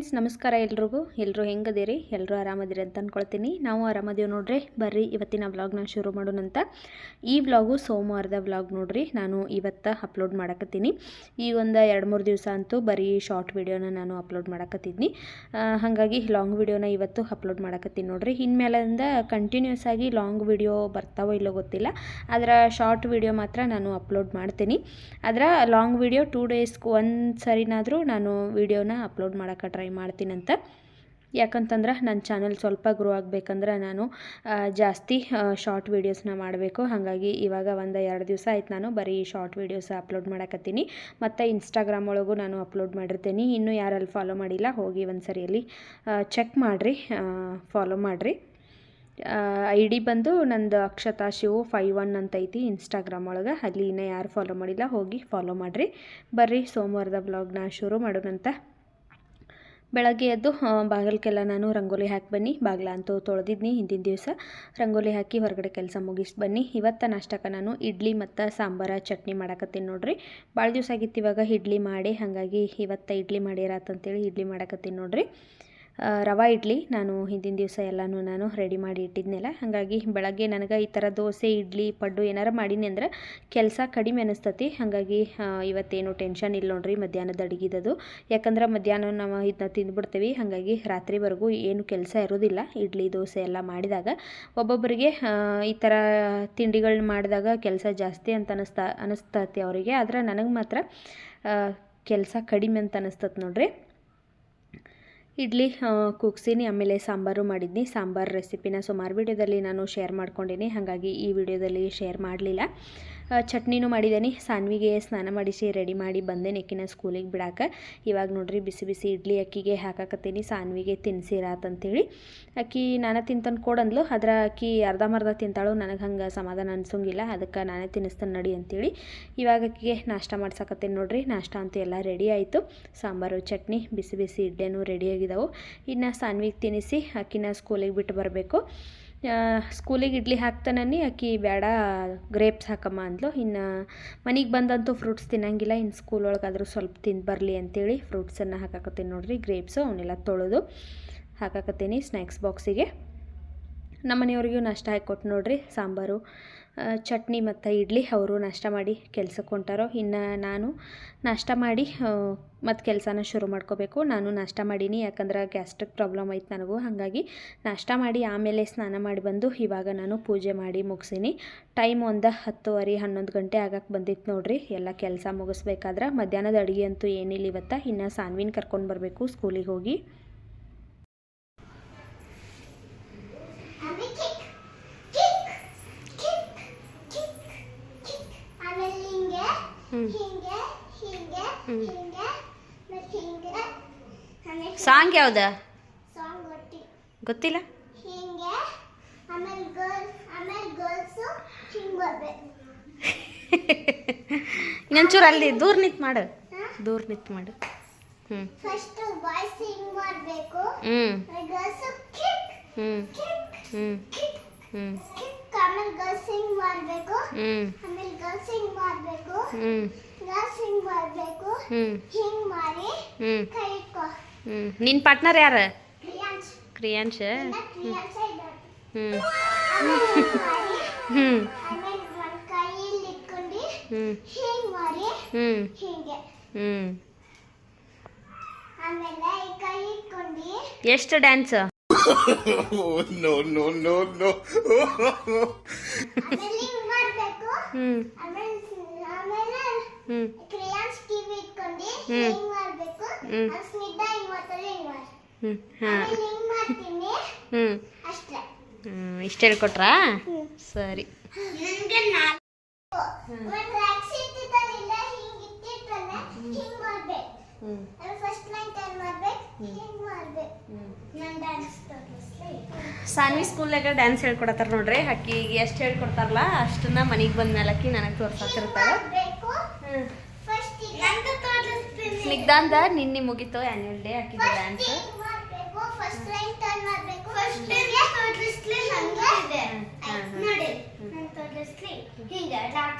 Friends, ನಮಸ್ಕಾರ ಎಲ್ರಿಗೂ. ಎಲ್ಲರೂ ಹೆಂಗದಿರಿ? ಎಲ್ಲರೂ ಆರಾಮದಿರಿ ಅಂತ ಅಂದ್ಕೊಳ್ತೀನಿ ನಾವು ಆರಾಮದೀವಿ ನೋಡ್ರಿ. ಬರ್ರಿ, ಇವತ್ತಿನ ವ್ಲಾಗ್ನ ಶುರು ಮಾಡೋಣಂತ ಈ ವ್ಲಾಗು ಸೋಮವಾರದ ವ್ಲಾಗ್ ನೋಡ್ರಿ. ನಾನು ಇವತ್ತು ಅಪ್ಲೋಡ್ ಮಾಡಕತ್ತೀನಿ. ಈಗ ಒಂದು ಎರಡು ಮೂರು ದಿವಸ ಅಂತೂ ಬರೀ ಶಾರ್ಟ್ ವೀಡಿಯೋನ ನಾನು ಅಪ್ಲೋಡ್ ಮಾಡಕತ್ತಿದ್ನಿ. ಹಾಗಾಗಿ ಲಾಂಗ್ ವೀಡಿಯೋನ ಇವತ್ತು ಅಪ್ಲೋಡ್ ಮಾಡಕತ್ತೀನಿ ನೋಡ್ರಿ. ಇನ್ಮೇಲಿಂದ ಕಂಟಿನ್ಯೂಸ್ ಆಗಿ ಲಾಂಗ್ ವೀಡಿಯೋ ಬರ್ತಾವೋ ಇಲ್ಲೋ ಗೊತ್ತಿಲ್ಲ. ಅದರ ಶಾರ್ಟ್ ವೀಡಿಯೋ ಮಾತ್ರ ನಾನು ಅಪ್ಲೋಡ್ ಮಾಡ್ತೀನಿ. ಅದರ ಲಾಂಗ್ ವೀಡಿಯೋ ಟೂ ಡೇಸ್ಗೆ ಒಂದು ಸರಿನಾದರೂ ನಾನು ವೀಡಿಯೋನ ಅಪ್ಲೋಡ್ ಮಾಡೋಕೆ ಟ್ರೈ ಮಾಡ್ತೀನಂತ. ಯಾಕಂತಂದ್ರೆ ನನ್ನ ಚಾನಲ್ ಸ್ವಲ್ಪ ಗ್ರೋ ಆಗಬೇಕಂದ್ರೆ ನಾನು ಜಾಸ್ತಿ ಶಾರ್ಟ್ ವೀಡಿಯೋಸ್ನ ಮಾಡಬೇಕು. ಹಾಗಾಗಿ ಇವಾಗ ಒಂದು ಎರಡು ದಿವಸ ಆಯ್ತು ನಾನು ಬರೀ ಶಾರ್ಟ್ ವೀಡಿಯೋಸ್ ಅಪ್ಲೋಡ್ ಮಾಡಕತ್ತೀನಿ. ಮತ್ತು ಇನ್ಸ್ಟಾಗ್ರಾಮ್ ಒಳಗೂ ನಾನು ಅಪ್ಲೋಡ್ ಮಾಡಿರ್ತೀನಿ. ಇನ್ನೂ ಯಾರಲ್ಲಿ ಫಾಲೋ ಮಾಡಿಲ್ಲ, ಹೋಗಿ ಒಂದು ಸರಿಯಲ್ಲಿ ಚೆಕ್ ಮಾಡಿರಿ ಫಾಲೋ ಮಾಡಿರಿ. ಐ ಡಿ ಬಂದು ನಂದು ಅಕ್ಷತಾ ಶಿವು ಫೈವ್ ಒನ್ ಅಂತ ಐತಿ ಇನ್ಸ್ಟಾಗ್ರಾಮ್ ಒಳಗೆ. ಅಲ್ಲಿ ಇನ್ನೂ ಯಾರು ಫಾಲೋ ಮಾಡಿಲ್ಲ, ಹೋಗಿ ಫಾಲೋ ಮಾಡಿರಿ. ಬರ್ರಿ, ಸೋಮವಾರದ ಬ್ಲಾಗ್ನ ಶುರು ಮಾಡೋಣಂತ. ಬೆಳಗ್ಗೆ ಎದ್ದು ಬಾಗಿಲಕ್ಕೆಲ್ಲ ನಾನು ರಂಗೋಲಿ ಹಾಕಿ ಬನ್ನಿ. ಬಾಗಿಲ ಅಂತೂ ತೊಳೆದಿದ್ನಿ ಹಿಂದಿನ ದಿವಸ. ರಂಗೋಲಿ ಹಾಕಿ ಹೊರಗಡೆ ಕೆಲಸ ಮುಗಿಸಿ ಬನ್ನಿ. ಇವತ್ತು ನಾಷ್ಟಕ್ಕೆ ನಾನು ಇಡ್ಲಿ ಮತ್ತು ಸಾಂಬಾರ ಚಟ್ನಿ ಮಾಡಕತ್ತೀನಿ ನೋಡ್ರಿ. ಭಾಳ ದಿವಸ ಆಗಿತ್ತು ಇವಾಗ ಇಡ್ಲಿ ಮಾಡಿ, ಹಾಗಾಗಿ ಇವತ್ತು ಇಡ್ಲಿ ಮಾಡಿರಾತಂತೇಳಿ ಇಡ್ಲಿ ಮಾಡಕತ್ತೀನಿ ನೋಡ್ರಿ. ರವಾ ಇಡ್ಲಿ, ನಾನು ಹಿಂದಿನ ದಿವಸ ಎಲ್ಲನೂ ನಾನು ರೆಡಿ ಮಾಡಿ ಇಟ್ಟಿದ್ನಲ್ಲ, ಹಾಗಾಗಿ ಬೆಳಗ್ಗೆ ನನಗೆ ಈ ಥರ ದೋಸೆ, ಇಡ್ಲಿ, ಪಡ್ಡು ಏನಾರ ಮಾಡೀನಿ ಅಂದ್ರೆ ಕೆಲಸ ಕಡಿಮೆ ಅನಿಸ್ತತಿ, ಹಾಗಾಗಿ ಇವತ್ತೇನು ಟೆನ್ಷನ್ ಇಲ್ಲ ನೋಡ್ರಿ ಮಧ್ಯಾಹ್ನದ ಅಡುಗೆದದು. ಯಾಕಂದ್ರೆ ಮಧ್ಯಾಹ್ನ ನಾವು ಇದನ್ನ ತಿಂದ್ಬಿಡ್ತೀವಿ, ಹಾಗಾಗಿ ರಾತ್ರಿವರೆಗೂ ಏನು ಕೆಲಸ ಇರೋದಿಲ್ಲ, ಇಡ್ಲಿ, ದೋಸೆ ಎಲ್ಲ ಮಾಡಿದಾಗ. ಒಬ್ಬೊಬ್ಬರಿಗೆ ಈ ಥರ ತಿಂಡಿಗಳನ್ನ ಮಾಡಿದಾಗ ಕೆಲಸ ಜಾಸ್ತಿ ಅಂತ ಅನಿಸ್ತಾ, ಅನಿಸ್ತತಿ ಅವರಿಗೆ, ಆದರೆ ನನಗೆ ಮಾತ್ರ ಕೆಲಸ ಕಡಿಮೆ ಅಂತ ಅನಿಸ್ತತ್ ನೋಡ್ರಿ. ಇಡ್ಲಿ ಕುಗ್ಸಿನಿ, ಆಮೇಲೆ ಸಾಂಬಾರು ಮಾಡಿದ್ನಿ. ಸಾಂಬಾರು ರೆಸಿಪಿನ ಸುಮಾರು ವಿಡಿಯೋದಲ್ಲಿ ನಾನು ಶೇರ್ ಮಾಡ್ಕೊಂಡಿನಿ. ಹಾಗಾಗಿ ಈ ವಿಡಿಯೋದಲ್ಲಿ ಶೇರ್ ಮಾಡಲಿಲ್ಲ. ಚಟ್ನಿನೂ ಮಾಡಿದ್ದೀನಿ ಸಾನ್ವಿಗೆ ಸ್ನಾನ ಮಾಡಿಸಿ ರೆಡಿ ಮಾಡಿ ಬಂದೆ ನೆಕ್ಕಿನ ಸ್ಕೂಲಿಗೆ ಬಿಡಾಕ. ಇವಾಗ ನೋಡ್ರಿ ಬಿಸಿ ಬಿಸಿ ಇಡ್ಲಿ ಅಕ್ಕಿಗೆ ಹಾಕಾಕತ್ತೀನಿ. ಸಾನ್ವಿಗೆ ತಿನ್ಸಿರಾತಂತೇಳಿ ಅಕ್ಕಿ ನಾನು ತಿಂತಂದು ಕೊಡಂದ್ಲು ಅದ್ರ ಅಕ್ಕಿ ಮರ್ಧ ತಿಂತಾಳು. ನನಗೆ ಹಂಗೆ ಸಮಾಧಾನ ಅನ್ಸೋಂಗಿಲ್ಲ. ಅದಕ್ಕೆ ನಾನೇ ತಿನ್ನಿಸ್ತಾನೆ ನಡಿ ಅಂತೇಳಿ. ಇವಾಗ ಅಕ್ಕಿಗೆ ನಾಷ್ಟ ಮಾಡ್ಸಕತ್ತೀನಿ ನೋಡ್ರಿ. ನಾಷ್ಟ ಅಂತ ಎಲ್ಲ ರೆಡಿ ಆಯಿತು. ಸಾಂಬಾರು, ಚಟ್ನಿ, ಬಿಸಿ ಬಿಸಿ ಇಡ್ಲಿನೂ ರೆಡಿಯಾಗಿದ್ದಾವೆ ಇನ್ನು ಸಾನ್ವಿಗೆ ತಿನ್ನಿಸಿ ಅಕ್ಕಿನ ಸ್ಕೂಲಿಗೆ ಬಿಟ್ಟು ಬರಬೇಕು. ಸ್ಕೂಲಿಗೆ ಇಡ್ಲಿ ಹಾಕ್ತಾನನಿ ಆಕಿ ಬೇಡ ಗ್ರೇಪ್ಸ್ ಹಾಕಮ್ಮ ಅಂದ್ಲು. ಇನ್ನು ಮನೆಗೆ ಬಂದಂತೂ ಫ್ರೂಟ್ಸ್ ತಿನ್ನಂಗಿಲ್ಲ ಇನ್ನು ಸ್ಕೂಲ್ ಒಳಗಾದರೂ ಸ್ವಲ್ಪ ತಿಂದು ಬರಲಿ ಅಂತೇಳಿ ಫ್ರೂಟ್ಸನ್ನು ಹಾಕಾಕತ್ತೀನಿ ನೋಡಿರಿ. ಗ್ರೇಪ್ಸು ಅವನ್ನೆಲ್ಲ ತೊಳೆದು ಹಾಕಾಕತ್ತೀನಿ ಸ್ನ್ಯಾಕ್ಸ್ ಬಾಕ್ಸಿಗೆ ನಮ್ಮ ಮನೆಯವ್ರಿಗೂ ನಾಷ್ಟ ಹಾಕಿಕೊಟ್ಟು ನೋಡಿರಿ, ಸಾಂಬಾರು. ಚಟ್ನಿ ಮತ್ತು ಇಡ್ಲಿ ಅವರು ನಾಷ್ಟ ಮಾಡಿ ಕೆಲ್ಸಕ್ಕೆ ಹೊಂಟಾರೋ, ಇನ್ನು ನಾನು ನಾಷ್ಟ ಮಾಡಿ ಮತ್ತು ಕೆಲಸನ ಶುರು ಮಾಡ್ಕೋಬೇಕು. ನಾನು ನಾಷ್ಟ ಮಾಡೀನಿ, ಯಾಕಂದ್ರೆ ಗ್ಯಾಸ್ಟ್ರಿಕ್ ಪ್ರಾಬ್ಲಮ್ ಆಯ್ತು ನನಗೂ. ಹಾಗಾಗಿ ನಾಷ್ಟ ಮಾಡಿ ಆಮೇಲೆ ಸ್ನಾನ ಮಾಡಿ ಬಂದು ಇವಾಗ ನಾನು ಪೂಜೆ ಮಾಡಿ ಮುಗಿಸೀನಿ. ಟೈಮ್ ಒಂದು ಹತ್ತುವರೆ, ಹನ್ನೊಂದು ಗಂಟೆ ಆಗಕ್ಕೆ ಬಂದಿತ್ತು ನೋಡ್ರಿ. ಎಲ್ಲ ಕೆಲಸ ಮುಗಿಸ್ಬೇಕಾದ್ರೆ ಮಧ್ಯಾಹ್ನದ ಅಡುಗೆ ಅಂತೂ ಏನಿಲ್ಲ ಇವತ್ತು. ಇನ್ನು ಸಾನ್ವಿನ ಕರ್ಕೊಂಡು ಬರಬೇಕು, ಸ್ಕೂಲಿಗೆ ಹೋಗಿ ಆಮೇಲೆ kick kick kick kick kick ಆಮೇಲೆ ಹಿಂಗೆ ಹ್ಮ್. ಹಿಂಗೆ ಹಿಂಗೆ ಹ್ಮ್. ಹಿಂಗೆ ಮತ್ತೆ ಹಿಂಗೆ ಆಮೇಲೆ ಸಾಂಗ್ ಯಾವ್ದ? ಗೊತ್ತಿಲ್ಲ. ಇನ್ನೊಂಚೂರು ಅಲ್ಲಿ ದೂರ ನಿಂತು ಮಾಡು? ದೂರ ನಿಂತು ಮಾಡು. ಹ್ಞೂ ಹ್ಞೂ ಹ್ಞೂ ಹ್ಞೂ ಹ್ಞೂ ಕಿಕ್ ಆಮೇಲೆ ಗರ್ಲ್ಸ್ ಹಿಂಗೆ ಮಾಡಬೇಕು? ಆಮೇಲೆ ಗರ್ಲ್ಸ್ ಮಾಡಬೇಕು? ಹ್ಞೂ ಗರ್ಲ್ಸ್ ಮಾಡಬೇಕು? ಹಿಂಗೆ ಮಾಡಿ ಕೈ ಇಟ್ಕೋ. ನಿನ್ನ ಪಾರ್ಟ್ನರ್ ಯಾರು ಕ್ರಿಯಾಂಶ್ ಇಟ್ಕೊಂಡು ಎಷ್ಟು ಡ್ಯಾನ್ಸ್ Oh ಹ್ಞೂ ಕ್ರಿಯಾಂಶ್ ಕಿವಿ ಇಟ್ಕೊಂಡು ಹ್ಮ್. ಹಿಂಗ್ ಮಾಡ್ಬೇಕು ಹ್ಮ್. ಆ ಸ್ನಿಗ್ಧ ಹಿಂಗ್ ಮಾಡ್ತಾರೆ ಹಿಂಗ್ ಮಾಡಿ ಹ್ಞೂ ಹಾಂ ಆಮೇಲೆ ಹಿಂಗ್ ಮಾಡ್ತೀನಿ ಹ್ಞೂ ಅಷ್ಟೇ ಹ್ಞೂ ಇಷ್ಟು ಹೇಳ್ಕೊಟ್ರಾ ಸರಿ ನನ್ಗೆ ನಾಲ್ಕು ಒಂದ್ ರಾಕ್ಸ್ ಇಟ್ಟಿದ್ದಾನಿಲ್ಲ ಹಿಂಗ್ ಇಟ್ಟಿರ್ತಾನೆ ಹಿಂಗ್ ಮಾಡ್ಬೇಕು ಹ್ಞೂ ಫಸ್ಟ್ ಲೈನ್ ಟರ್ನ್ ಮಾಡ್ಬೇಕು ಹಿಂಗ್ ಮಾಡ್ಬೇಕು ನಾನು ಡ್ಯಾನ್ಸ್ ತೋರಿಸ್ಲಿ ಸಾನ್ವಿ ಸ್ಕೂಲ್ನಾಗ ಡ್ಯಾನ್ಸ್ ಹೇಳ್ಕೊಡತ್ತಾರ ನೋಡ್ರಿ. ಅಕ್ಕಿಗೆ ಎಷ್ಟು ಹೇಳ್ಕೊಡ್ತಾರಲ್ಲ ಅಷ್ಟನ್ನ ಮನೆಗೆ ಬಂದ್ಮೇಲೆ ಅಕ್ಕಿ ನನಗೆ ತೋರ್ಸಾಕಿರ್ತಾರೆ ಸ್ನಿಗ್ಧಾಂತ ಸ್ನಿಗ್ಧಾಂದ ನಿನ್ನೆ ಮುಗೀತು ಆ್ಯನ್ಯುವಲ್ ಡೇ ಅಕ್ಕಿ ಡ್ಯಾನ್ಸ್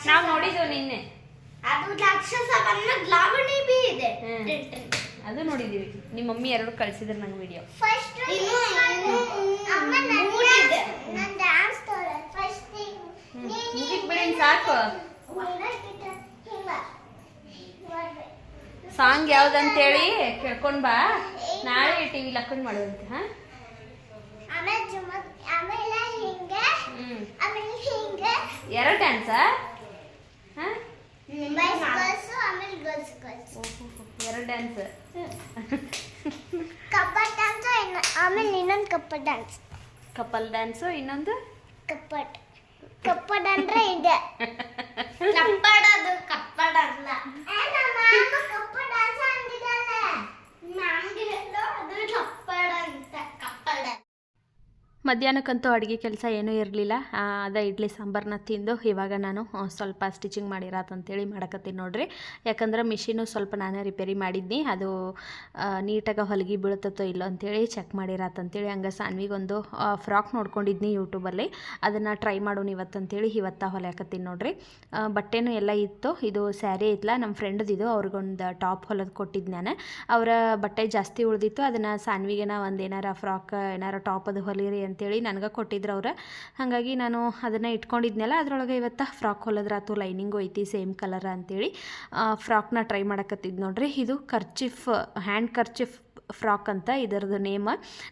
ನಾವು ನೋಡಿದ್ವು ನಿನ್ನೆ. ಅದು ಲಕ್ಷ ಬಣ್ಣ ಲಾವಣಿ ಬಿ ಇದೆ. ಅದು ನೋಡಿದ್ದೀವಿ. ನಿಮ್ಮ ಮಮ್ಮಿ ಎರಡು ಕಳಿಸಿದ್ರು ನಂಗೆ ವಿಡಿಯೋ ಸಾಕು. ಸಾಂಗ್ ಯಾವ್ದಂತೇಳಿ ಕೇಳ್ಕೊಂಡ್ ಬಾ. ನಾಳೆ ಟಿ ವಿ ಲಕ್ಕಂಡ್ ಮಾಡುವಂತೆ ಹಾಂ? ಆಮೇಲೆ ಆಮೇಲೆ ಹಿಂಗೆ ಹ್ಞೂ ಆಮೇಲೆ ಹಿಂಗೆ. ಎರಡು ಡ್ಯಾನ್ಸಾ ಹಾಂ? ಡ್ಯಾನ್ಸ್ ಕಪ್ಪಟ್ ಡ್ಯಾನ್ಸ್ ಆಮೇಲೆ ಇನ್ನೊಂದು ಕಪ್ಪಟ್ ಡ್ಯಾನ್ಸ್ ಕಪಲ್ ಡ್ಯಾನ್ಸು ಇನ್ನೊಂದು ಕಪ್ಪಟ್ ಕಪ್ಪಡ್ ಅಂದ್ರೆ ಇದೆ ಕಪ್ಪಡದು ಕಪ್ಪಡ ಅಲ್ಲ ಕಪ್ಪಡ ಡ್ಯಾನ್ಸ್ ಅಂದಿದ್ದಾನೆ ನಮ್ಗೆ ಹೇಳೋ ಅದು ಕಪ್ಪಡ ಅಂತ ಕಪ್ಪಡ ಮಧ್ಯಾಹ್ನಕ್ಕಂತೂ ಅಡುಗೆ ಕೆಲಸ ಏನೂ ಇರಲಿಲ್ಲ. ಅದೇ ಇಡ್ಲಿ ಸಾಂಬಾರನ್ನ ತಿಂದು ಇವಾಗ ನಾನು ಸ್ವಲ್ಪ ಸ್ಟಿಚಿಂಗ್ ಮಾಡಿರತ್ತಂತೇಳಿ ಮಾಡಕತ್ತೀನಿ ನೋಡ್ರಿ. ಯಾಕಂದ್ರೆ ಮಿಷಿನು ಸ್ವಲ್ಪ ನಾನೇ ರಿಪೇರಿ ಮಾಡಿದ್ನಿ. ಅದು ನೀಟಾಗಿ ಹೊಲಿಗೆ ಬೀಳ್ತತ್ತೋ ಇಲ್ಲೋ ಅಂತೇಳಿ ಚೆಕ್ ಮಾಡಿರತ್ತಂತೇಳಿ ಹಂಗೆ ಸಾನ್ವಿಗೊಂದು ಫ್ರಾಕ್ ನೋಡ್ಕೊಂಡಿದ್ನಿ ಯೂಟ್ಯೂಬಲ್ಲಿ. ಅದನ್ನು ಟ್ರೈ ಮಾಡೋಣ ಇವತ್ತಂತೇಳಿ ಇವತ್ತ ಹೊಲಿಯಾಕತ್ತೀನಿ ನೋಡ್ರಿ. ಬಟ್ಟೆನೂ ಎಲ್ಲ ಇತ್ತು. ಇದು ಸ್ಯಾರಿ ಐತ್ಲ, ನಮ್ಮ ಫ್ರೆಂಡ್ದು ಇದು. ಅವ್ರಿಗೊಂದು ಟಾಪ್ ಹೊಲದು ಕೊಟ್ಟಿದ್ದು ನಾನು. ಅವರ ಬಟ್ಟೆ ಜಾಸ್ತಿ ಉಳಿದಿತ್ತು. ಅದನ್ನು ಸಾನ್ವಿಗೆನ ಒಂದು ಏನಾರ ಫ್ರಾಕ್, ಏನಾರ ಟಾಪ್ ಅದು ಹೊಲಿರಿ ಅಂತೇಳಿ ನನಗೆ ಕೊಟ್ಟಿದ್ರು ಅವ್ರು. ಹಾಗಾಗಿ ನಾನು ಅದನ್ನು ಇಟ್ಕೊಂಡಿದ್ನಲ್ಲ, ಅದರೊಳಗೆ ಇವತ್ತು ಫ್ರಾಕ್ ಹೊಲದ್ರಾತು ಲೈನಿಂಗ್ ಐತಿ, ಸೇಮ್ ಕಲರ್ ಅಂತೇಳಿ ಫ್ರಾಕ್ನ ಟ್ರೈ ಮಾಡಕತ್ತಿದ್ದು ನೋಡ್ರಿ. ಇದು ಕರ್ಚಿಫ್, ಹ್ಯಾಂಡ್ ಕರ್ಚಿಫ್ ಫ್ರಾಕ್ ಅಂತ ಇದರದ್ದು ನೇಮ್.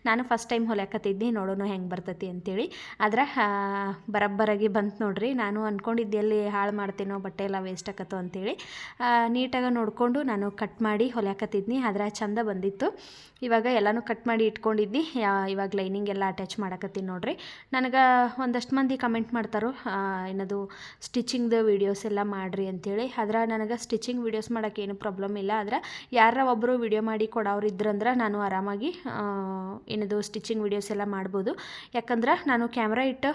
ನಾನು ಫಸ್ಟ್ ಟೈಮ್ ಹೊಲ್ಯಾಕತ್ತಿದ್ದೆ ನೋಡೋಣ ಹೆಂಗೆ ಬರ್ತೈತಿ ಅಂತೇಳಿ. ಆದ್ರೆ ಬರಬ್ಬರಾಗಿ ಬಂತು ನೋಡ್ರಿ. ನಾನು ಅಂದ್ಕೊಂಡಿದ್ದೆ ಎಲ್ಲಿ ಹಾಳು ಮಾಡ್ತೇನೋ, ಬಟ್ಟೆ ಎಲ್ಲ ವೇಸ್ಟ್ ಆಕತ್ತೋ ಅಂತೇಳಿ. ನೀಟಾಗಿ ನೋಡಿಕೊಂಡು ನಾನು ಕಟ್ ಮಾಡಿ ಹೊಲ್ಯಾಕತ್ತಿದ್ನಿ. ಆದ್ರೆ, ಚಂದ ಬಂದಿತ್ತು. ಇವಾಗ ಎಲ್ಲನೂ ಕಟ್ ಮಾಡಿ ಇಟ್ಕೊಂಡಿದ್ನಿ. ಇವಾಗ ಲೈನಿಂಗ್ ಎಲ್ಲ ಅಟ್ಯಾಚ್ ಮಾಡಕತ್ತೀನಿ ನೋಡ್ರಿ. ನನಗೆ ಒಂದಷ್ಟು ಮಂದಿ ಕಮೆಂಟ್ ಮಾಡ್ತಾರೋ ಏನದು ಸ್ಟಿಚಿಂಗ್ದು ವೀಡಿಯೋಸ್ ಎಲ್ಲ ಮಾಡಿರಿ ಅಂತೇಳಿ. ಆದ್ರೆ, ನನಗೆ ಸ್ಟಿಚಿಂಗ್ ವೀಡಿಯೋಸ್ ಮಾಡೋಕೆ ಏನು ಪ್ರಾಬ್ಲಮ್ ಇಲ್ಲ. ಆದ್ರೆ ಯಾರ ಒಬ್ಬರು ವಿಡಿಯೋ ಮಾಡಿ ಕೊಡೋರು ಇದ್ರಂದ್ರೆ ನಾನು ಆರಾಮಾಗಿ ಏನದು ಸ್ಟಿಚಿಂಗ್ ವೀಡಿಯೋಸ್ ಎಲ್ಲ ಮಾಡ್ಬೋದು. ಯಾಕಂದ್ರೆ ನಾನು ಕ್ಯಾಮ್ರಾ ಇಟ್ಟು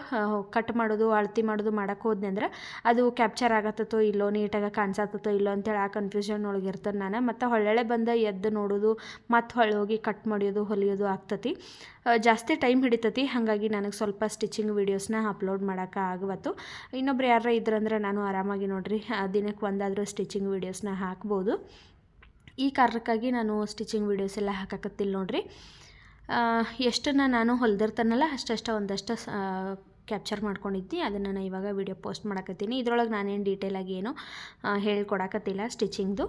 ಕಟ್ ಮಾಡೋದು, ಅಳತಿ ಮಾಡೋದು ಮಾಡೋಕ್ಕೆ ಹೋದ್ನೆ ಅಂದ್ರೆ ಅದು ಕ್ಯಾಪ್ಚರ್ ಆಗತ್ತೋ ಇಲ್ಲೋ, ನೀಟಾಗಿ ಕಾಣಿಸತ್ತೋ ಇಲ್ಲೋ ಅಂತೇಳಿ ಆ ಕನ್ಫ್ಯೂಷನ್ ಒಳಗೆ ನಾನು. ಮತ್ತು ಹೊಳ್ಳೆ ಬಂದ ಎದ್ದು ನೋಡೋದು, ಮತ್ತು ಹೊಳೆ ಹೋಗಿ ಕಟ್ ಮಾಡೋದು ಹೊಲಿಯೋದು ಆಗ್ತತಿ. ಜಾಸ್ತಿ ಟೈಮ್ ಹಿಡಿತತಿ, ಹಾಗಾಗಿ ನನಗೆ ಸ್ವಲ್ಪ ಸ್ಟಿಚಿಂಗ್ ವೀಡಿಯೋಸ್ನ ಅಪ್ಲೋಡ್ ಮಾಡೋಕೆ ಆಗವತ್ತು. ಇನ್ನೊಬ್ರು ಯಾರ ಇದ್ರಂದ್ರೆ ನಾನು ಆರಾಮಾಗಿ ನೋಡ್ರಿ ದಿನಕ್ಕೆ ಒಂದಾದರೂ ಸ್ಟಿಚಿಂಗ್ ವೀಡಿಯೋಸ್ನ ಹಾಕ್ಬೋದು. ಈ ಕಾರಣಕ್ಕಾಗಿ ನಾನು ಸ್ಟಿಚಿಂಗ್ ವೀಡಿಯೋಸ್ ಎಲ್ಲ ಹಾಕಕತ್ತಿಲ್ಲ ನೋಡ್ರಿ. ಎಷ್ಟನ್ನು ನಾನು ಹೊಲ್ದಿರ್ತಾನಲ್ಲ ಅಷ್ಟಷ್ಟು ಒಂದಷ್ಟು ಕ್ಯಾಪ್ಚರ್ ಮಾಡ್ಕೊಂಡಿದ್ದೆ. ಅದನ್ನು ನಾನು ಇವಾಗ ವಿಡಿಯೋ ಪೋಸ್ಟ್ ಮಾಡಕತ್ತೀನಿ. ಇದ್ರೊಳಗೆ ನಾನೇನು ಡೀಟೇಲಾಗಿ ಏನು ಹೇಳಿಕೊಡಕತ್ತಿಲ್ಲ ಸ್ಟಿಚಿಂಗ್ದು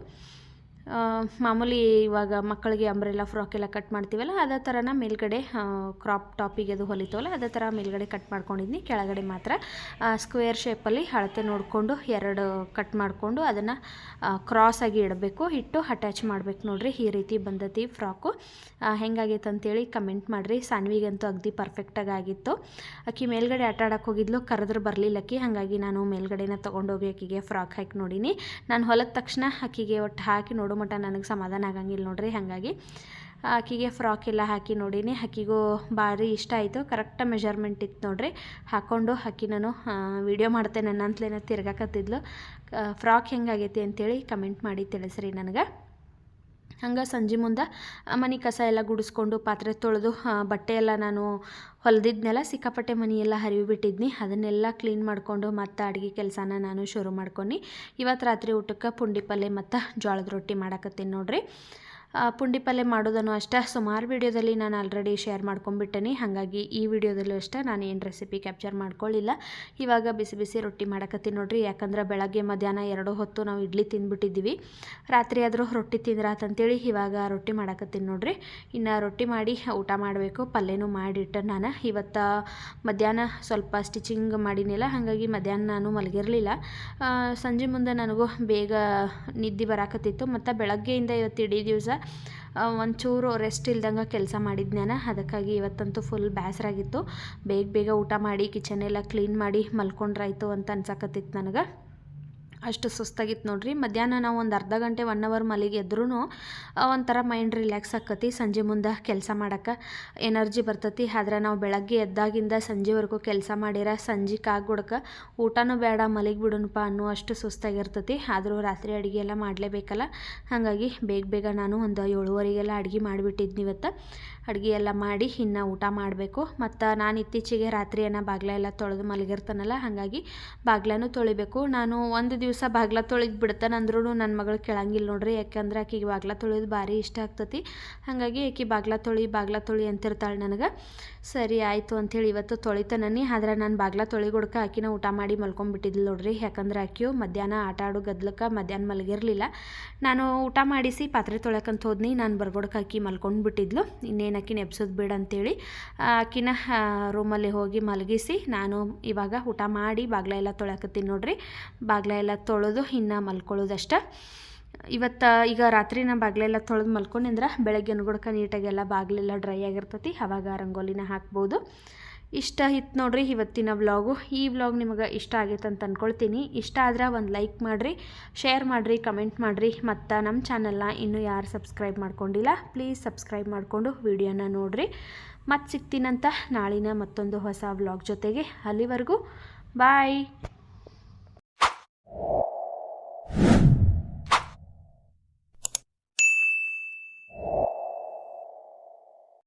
ಮಾಮೂಲಿ ಇವಾಗ ಮಕ್ಕಳಿಗೆ ಅಂಬ್ರೆಲ್ಲ ಫ್ರಾಕ್ ಎಲ್ಲ ಕಟ್ ಮಾಡ್ತೀವಲ್ಲ, ಅದೇ ಥರನ ಮೇಲ್ಗಡೆ ಕ್ರಾಪ್ ಟಾಪಿಗೆ ಅದು ಹೊಲಿತವಲ್ಲ, ಅದೇ ಥರ ಮೇಲ್ಗಡೆ ಕಟ್ ಮಾಡ್ಕೊಂಡಿದ್ನಿ. ಕೆಳಗಡೆ ಮಾತ್ರ ಸ್ಕ್ವೇರ್ ಶೇಪಲ್ಲಿ ಅಳತೆ ನೋಡಿಕೊಂಡು ಎರಡು ಕಟ್ ಮಾಡಿಕೊಂಡು ಅದನ್ನು ಕ್ರಾಸಾಗಿ ಇಡಬೇಕು ಇಟ್ಟು ಅಟ್ಯಾಚ್ ಮಾಡಬೇಕು ನೋಡಿರಿ, ಈ ರೀತಿ ಬಂದತಿ ಫ್ರಾಕು ಹೆಂಗಾಗೈತೆ ಅಂತೇಳಿ ಕಮೆಂಟ್ ಮಾಡಿರಿ. ಸಾನ್ವಿಗಂತೂ ಅಗದಿ ಪರ್ಫೆಕ್ಟಾಗಿ ಆಗಿತ್ತು. ಆಕಿ ಮೇಲ್ಗಡೆ ಆಟ ಆಡೋಕ್ಕೆ ಹೋಗಿದ್ಲು, ಕರೆದ್ರೆ ಬರಲಿಲ್ಲ ಆಕಿ ಹಾಗಾಗಿ ನಾನು ಮೇಲ್ಗಡೆನ ತೊಗೊಂಡೋಗಿ ಆಕಿಗೆ ಫ್ರಾಕ್ ಹಾಕಿ ನೋಡೀನಿ. ನಾನು ಹೊಲದ ತಕ್ಷಣ ಆಕಿಗೆ ಒಟ್ಟು ಹಾಕಿ ನೋಡೋ ಮಟ್ಟ ನನಗೆ ಸಮಾಧಾನ ಆಗಂಗಿಲ್ಲ ನೋಡ್ರಿ, ಹಾಗಾಗಿ ಆಕಿಗೆ ಫ್ರಾಕ್ ಎಲ್ಲ ಹಾಕಿ ನೋಡೀನಿ. ಆಕಿಗೂ ಭಾರಿ ಇಷ್ಟ ಆಯಿತು. ಕರೆಕ್ಟ್ ಮೆಜರ್ಮೆಂಟ್ ಇತ್ತು ನೋಡ್ರಿ. ಹಾಕ್ಕೊಂಡು ಹಾಕಿ ನಾನು ವಿಡಿಯೋ ಮಾಡ್ತೇನೆ ನನ್ನಂತಲೇನ ತಿರ್ಗಾಕತ್ತಿದ್ಲು. ಫ್ರಾಕ್ ಹೆಂಗಾಗೈತಿ ಅಂತೇಳಿ ಕಮೆಂಟ್ ಮಾಡಿ ತಿಳಿಸ್ರಿ ನನಗೆ. ಹಂಗೆ ಸಂಜೆ ಮುಂದೆ ಮನೆ ಕಸ ಎಲ್ಲ ಗುಡಿಸ್ಕೊಂಡು ಪಾತ್ರೆ ತೊಳೆದು ಬಟ್ಟೆ ಎಲ್ಲ ನಾನು ಹೊಲಿದಿದ್ನೆಲ್ಲ ಸಿಕ್ಕಾಪಟ್ಟೆ ಮನೆಯೆಲ್ಲ ಹರಿವು ಬಿಟ್ಟಿದ್ನಿ. ಅದನ್ನೆಲ್ಲ ಕ್ಲೀನ್ ಮಾಡಿಕೊಂಡು ಮತ್ತು ಅಡುಗೆ ಕೆಲಸನ ನಾನು ಶುರು ಮಾಡ್ಕೊಂಡು ಇವತ್ತು ರಾತ್ರಿ ಊಟಕ್ಕೆ ಪುಂಡಿ ಪಲ್ಯ ಮತ್ತು ಜೋಳದ ರೊಟ್ಟಿ ಮಾಡಕತ್ತೀನಿ ನೋಡ್ರಿ. ಪುಂಡಿ ಪಲ್ಯ ಮಾಡೋದನ್ನು ಅಷ್ಟೇ. ಸುಮಾರು ವೀಡಿಯೋದಲ್ಲಿ ನಾನು ಆಲ್ರೆಡಿ ಶೇರ್ ಮಾಡ್ಕೊಂಡ್ಬಿಟ್ಟೇನಿ. ಹಾಗಾಗಿ ಈ ವಿಡಿಯೋದಲ್ಲೂ ಅಷ್ಟೇ ನಾನು ಏನು ರೆಸಿಪಿ ಕ್ಯಾಪ್ಚರ್ ಮಾಡ್ಕೊಳ್ಳಿಲ್ಲ ಇವಾಗ ಬಿಸಿ ಬಿಸಿ ರೊಟ್ಟಿ ಮಾಡಕತ್ತೀನಿ ನೋಡ್ರಿ. ಯಾಕಂದ್ರೆ ಬೆಳಗ್ಗೆ ಮಧ್ಯಾಹ್ನ ಎರಡು ಹೊತ್ತು ನಾವು ಇಡ್ಲಿ ತಿಂದ್ಬಿಟ್ಟಿದ್ದೀವಿ. ರಾತ್ರಿ ಆದರೂ ರೊಟ್ಟಿ ತಿಂದ್ರಾತಂತೇಳಿ ಇವಾಗ ರೊಟ್ಟಿ ಮಾಡಕತ್ತೀನಿ ನೋಡ್ರಿ. ಇನ್ನು ರೊಟ್ಟಿ ಮಾಡಿ ಊಟ ಮಾಡಬೇಕು. ಪಲ್ಯನೂ ಮಾಡಿಟ್ಟೆ ನಾನು. ಇವತ್ತು ಮಧ್ಯಾಹ್ನ ಸ್ವಲ್ಪ ಸ್ಟಿಚಿಂಗ್ ಮಾಡಿನಿಲ್ಲ. ಹಾಗಾಗಿ ಮಧ್ಯಾಹ್ನ ನಾನು ಮಲಗಿರಲಿಲ್ಲ. ಸಂಜೆ ಮುಂದೆ ನನಗೂ ಬೇಗ ನಿದ್ದೆ ಬರಾಕತ್ತಿತ್ತು. ಮತ್ತು ಬೆಳಗ್ಗೆಯಿಂದ ಇವತ್ತು ಇಡೀ ದಿವಸ ಒಂಚೂರು ರೆಸ್ಟ್ ಇಲ್ದಂಗೆ ಕೆಲಸ ಮಾಡಿದ್ನೇನ ಅದಕ್ಕಾಗಿ ಇವತ್ತಂತೂ ಫುಲ್ ಬೇಸರಾಗಿತ್ತು ಬೇಗ ಬೇಗ ಊಟ ಮಾಡಿ ಕಿಚನ್ ಎಲ್ಲ ಕ್ಲೀನ್ ಮಾಡಿ ಮಲ್ಕೊಂಡ್ರಾಯ್ತು ಅಂತ ಅನ್ಸಕತ್ತಿತ್ತು ನನಗೆ. ಅಷ್ಟು ಸುಸ್ತಾಗಿತ್ತು ನೋಡ್ರಿ. ಮಧ್ಯಾಹ್ನ ನಾವು ಒಂದು ಅರ್ಧ ಗಂಟೆ ಒನ್ ಅವರ್ ಮಲಿಗೆ ಎದ್ರೂ ಒಂಥರ ಮೈಂಡ್ ರಿಲ್ಯಾಕ್ಸ್ ಆಕತಿ. ಸಂಜೆ ಮುಂದೆ ಕೆಲಸ ಮಾಡೋಕ್ಕೆ ಎನರ್ಜಿ ಬರ್ತತಿ. ಆದ್ರೆ ನಾವು ಬೆಳಗ್ಗೆ ಎದ್ದಾಗಿಂದ ಸಂಜೆವರೆಗೂ ಕೆಲಸ ಮಾಡಿರ ಸಂಜೆ ಕಾಗುಡ್ಕ ಊಟನೂ ಬೇಡ ಮಲಿಗೆ ಬಿಡೋಣಪ್ಪ ಅನ್ನೋ ಅಷ್ಟು ಸುಸ್ತಾಗಿರ್ತತಿ. ಆದರೂ ರಾತ್ರಿ ಅಡುಗೆ ಎಲ್ಲ ಮಾಡಲೇಬೇಕಲ್ಲ. ಹಾಗಾಗಿ ಬೇಗ ಬೇಗ ನಾನು ಒಂದು ಏಳುವರೆಗೆಲ್ಲ ಅಡುಗೆ ಮಾಡಿಬಿಟ್ಟಿದ್ನಿ ಇವತ್ತು. ಅಡುಗೆ ಎಲ್ಲ ಮಾಡಿ ಇನ್ನು ಊಟ ಮಾಡಬೇಕು. ಮತ್ತು ನಾನು ಇತ್ತೀಚೆಗೆ ರಾತ್ರಿಯನ್ನು ಬಾಗ್ಲ ಎಲ್ಲ ತೊಳೆದು ಮಲಗಿರ್ತಾನಲ್ಲ, ಹಾಗಾಗಿ ಬಾಗ್ಲನೂ ತೊಳಿಬೇಕು. ನಾನು ಒಂದು ದಿವಸ ಬಾಗ್ಲ ತೊಳೆದು ಬಿಡ್ತಾನಂದ್ರೂ ನನ್ನ ಮಗಳು ಕೇಳಂಗಿಲ್ಲ ನೋಡ್ರಿ, ಯಾಕಂದ್ರೆ ಆಕಿಗೆ ಬಾಗ್ಲ ತೊಳೆಯೋದು ಭಾರಿ ಇಷ್ಟ ಆಗ್ತತಿ. ಹಾಗಾಗಿ ಆಕೆ ಬಾಗ್ಲ ತೊಳಿ ಬಾಗ್ಲ ತೊಳಿ ಅಂತಿರ್ತಾಳೆ ನನಗೆ. ಸರಿ ಆಯಿತು ಅಂಥೇಳಿ ಇವತ್ತು ತೊಳಿತಾನನಿ ಆದ್ರೆ ನಾನು ಬಾಗ್ಲ ತೊಳಿಗೊಡ್ಕ ಆಕಿನ ಊಟ ಮಾಡಿ ಮಲ್ಕೊಂಡ್ಬಿಟ್ಟಿದ್ಲು ನೋಡ್ರಿ. ಯಾಕಂದ್ರೆ ಆಕಿಯು ಮಧ್ಯಾಹ್ನ ಆಟ ಆಡೋ ಗದ್ಲಕ್ಕೆ ಮಧ್ಯಾಹ್ನ ಮಲಗಿರಲಿಲ್ಲ. ನಾನು ಊಟ ಮಾಡಿಸಿ ಪಾತ್ರೆ ತೊಳ್ಯಕ್ಕಂತ ಹೋದ್ನಿ, ನಾನು ಬರ್ಗೊಡ್ಕ ಆಕಿ ಮಲ್ಕೊಂಡು ಬಿಟ್ಟಿದ್ಲು ಇನ್ನೇನು ಆಕಿನ ಎಬ್ಸೋದು ಬೇಡ ಅಂತೇಳಿ ಆಕಿನ ರೂಮಲ್ಲಿ ಹೋಗಿ ಮಲಗಿಸಿ ನಾನು ಇವಾಗ ಊಟ ಮಾಡಿ ಬಾಗ್ಲ ಎಲ್ಲ ತೊಳಕತ್ತೀನಿ ನೋಡ್ರಿ. ಬಾಗ್ಲ ಎಲ್ಲ ತೊಳೆದು ಇನ್ನು ಮಲ್ಕೊಳ್ಳೋದಷ್ಟ. ಇವತ್ತು, ಈಗ ರಾತ್ರಿ ನಾನು ಬಾಗಿಲೆಲ್ಲ ತೊಳೆದು ಮಲ್ಕೊಂಡಿಂದ್ರೆ ಬೆಳಗ್ಗೆ ಅನ್ಗುಡ್ಕ ನೀಟಾಗೆಲ್ಲ ಬಾಗಿಲೆಲ್ಲ ಡ್ರೈ ಆಗಿರ್ತತಿ, ಅವಾಗ ರಂಗೋಲಿನ ಹಾಕ್ಬೋದು. ಇಷ್ಟ ಇತ್ತು ನೋಡ್ರಿ ಇವತ್ತಿನ ವ್ಲಾಗು. ಈ ವ್ಲಾಗ್ ನಿಮಗೆ ಇಷ್ಟ ಆಗೈತೆ ಅಂತ ಅಂದ್ಕೊಳ್ತೀನಿ ಇಷ್ಟ ಆದ್ರೆ ಒಂದು ಲೈಕ್ ಮಾಡಿರಿ, ಶೇರ್ ಮಾಡಿರಿ, ಕಮೆಂಟ್ ಮಾಡಿರಿ. ಮತ್ತು ನಮ್ಮ ಚಾನಲ್ನ ಇನ್ನೂ ಯಾರು ಸಬ್ಸ್ಕ್ರೈಬ್ ಮಾಡ್ಕೊಂಡಿಲ್ಲ, ಪ್ಲೀಸ್ ಸಬ್ಸ್ಕ್ರೈಬ್ ಮಾಡಿಕೊಂಡು ವಿಡಿಯೋನ ನೋಡಿರಿ. ಮತ್ತೆ ಸಿಗ್ತೀನಂತ ನಾಳಿನ ಮತ್ತೊಂದು ಹೊಸ ವ್ಲಾಗ್ ಜೊತೆಗೆ ಅಲ್ಲಿವರೆಗೂ. ಬಾಯ್!